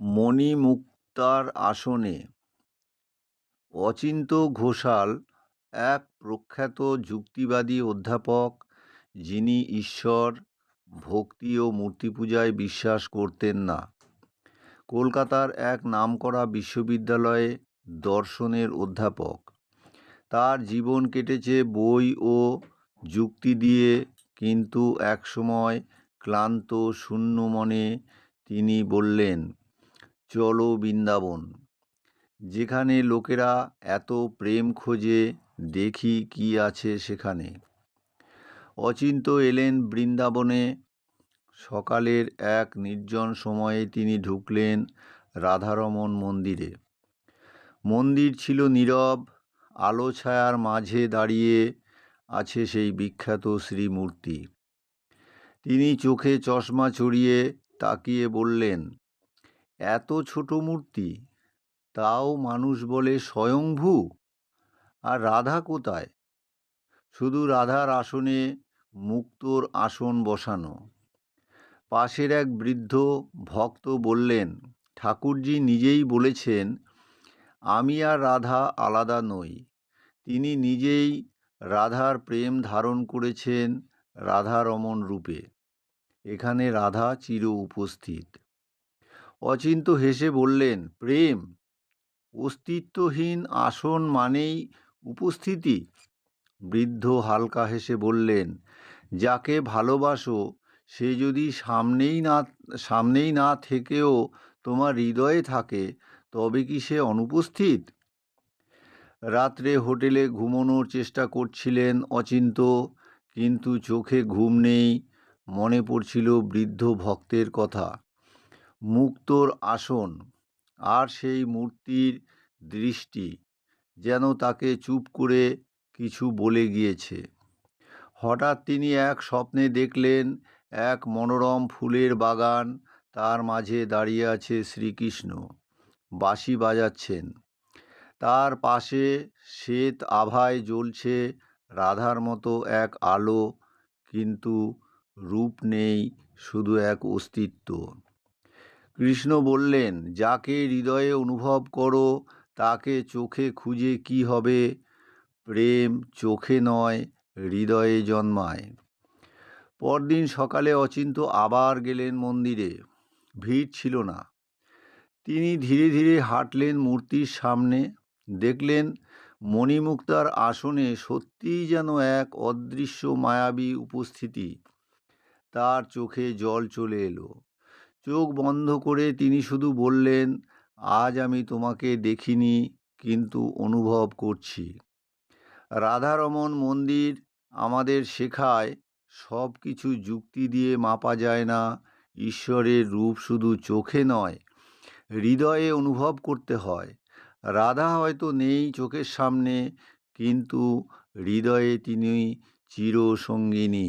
মণিমুক্তার আসনে অচিন্ত্য ঘোষাল, এক প্রখ্যাত যুক্তিবাদী অধ্যাপক, যিনি ঈশ্বর, ভক্তি ও মূর্তিপূজায় বিশ্বাস করতেন না। কলকাতার এক নামকরা বিশ্ববিদ্যালয়ে দর্শনের অধ্যাপক। তার জীবন কেটেছে বই ও যুক্তি দিয়ে, কিন্তু একসময় ক্লান্ত শূন্য মনে তিনি বললেন চলো বৃন্দাবন। যেখানে লোকেরা এত প্রেম খোঁজে, দেখি কি আছে সেখানে। অচিন্ত এলেন বৃন্দাবনে। সকালের এক নির্জন সময়ে তিনি ঢুকলেন রাধারমণ মন্দিরে। মন্দির ছিল নীরব, আলো ছায়ার মাঝে দাঁড়িয়ে আছে সেই বিখ্যাত শ্রীমূর্তি। তিনি চোখে চশমা চড়িয়ে তাকিয়ে বললেন এত ছোট মূর্তি? তাও মানুষ বলে স্বয়ংভূ? আর রাধা কোথায়? শুধু রাধার আসনে মুক্তোর আসন বসানো। পাশের এক বৃদ্ধ ভক্ত বললেন, ঠাকুরজি নিজেই বলেছেন, আমি আর রাধা আলাদা নই। তিনি নিজেই রাধার প্রেম ধারণ করেছেন রাধারমণ রূপে। এখানে রাধা চির উপস্থিত। অচিন্ত হেসে বললেন, প্রেম, অস্তিত্বহীন আসন মানেই উপস্থিতি। বৃদ্ধ হালকা হেসে বললেন, যাকে ভালোবাসো, সে যদি সামনেই না সামনেই না থেকেও তোমার হৃদয়ে থাকে, তবে কি সে অনুপস্থিত? রাত্রে হোটেলে ঘুমোনোর চেষ্টা করছিলেন অচিন্ত কিন্তু চোখে ঘুম নেই, মনে পড়ছিল বৃদ্ধ ভক্তের কথা। মুক্তোর আসন আর সেই মূর্তির দৃষ্টি যেন তাকে চুপ করে কিছু বলে গিয়েছে। হঠাৎ তিনি এক স্বপ্নে দেখলেন এক মনোরম ফুলের বাগান তার মাঝে দাঁড়িয়ে আছে শ্রীকৃষ্ণ। বাঁশি বাজাচ্ছেন। তার পাশে শ্বেত আভায় জ্বলছে রাধার মতো এক আলো, কিন্তু রূপ নেই শুধু এক অস্তিত্ব। কৃষ্ণ বললেন, যাকে হৃদয়ে অনুভব করো, তাকে চোখে খুঁজে কি হবে? প্রেম চোখে নয়, হৃদয়ে জন্মায়। পরদিন সকালে অচিন্ত আবার গেলেন মন্দিরে। ভিড় ছিল না। তিনি ধীরে ধীরে হাঁটলেন মূর্তির সামনে। দেখলেন মণিমুক্তার আসনে সত্যিই যেন এক অদৃশ্য মায়াবী উপস্থিতি। তার চোখে জল চলে এলো। চোখ বন্ধ করে তিনি শুধু বললেন, আজ আমি তোমাকে দেখিনি, কিন্তু অনুভব করছি। রাধারমণ মন্দির আমাদের শেখায় সব কিছু যুক্তি দিয়ে মাপা যায় না, ঈশ্বরের রূপ শুধু চোখে নয়, হৃদয়ে অনুভব করতে হয়। রাধা হয়তো নেই চোখের সামনে, কিন্তু হৃদয়ে তিনি চিরসঙ্গিনী।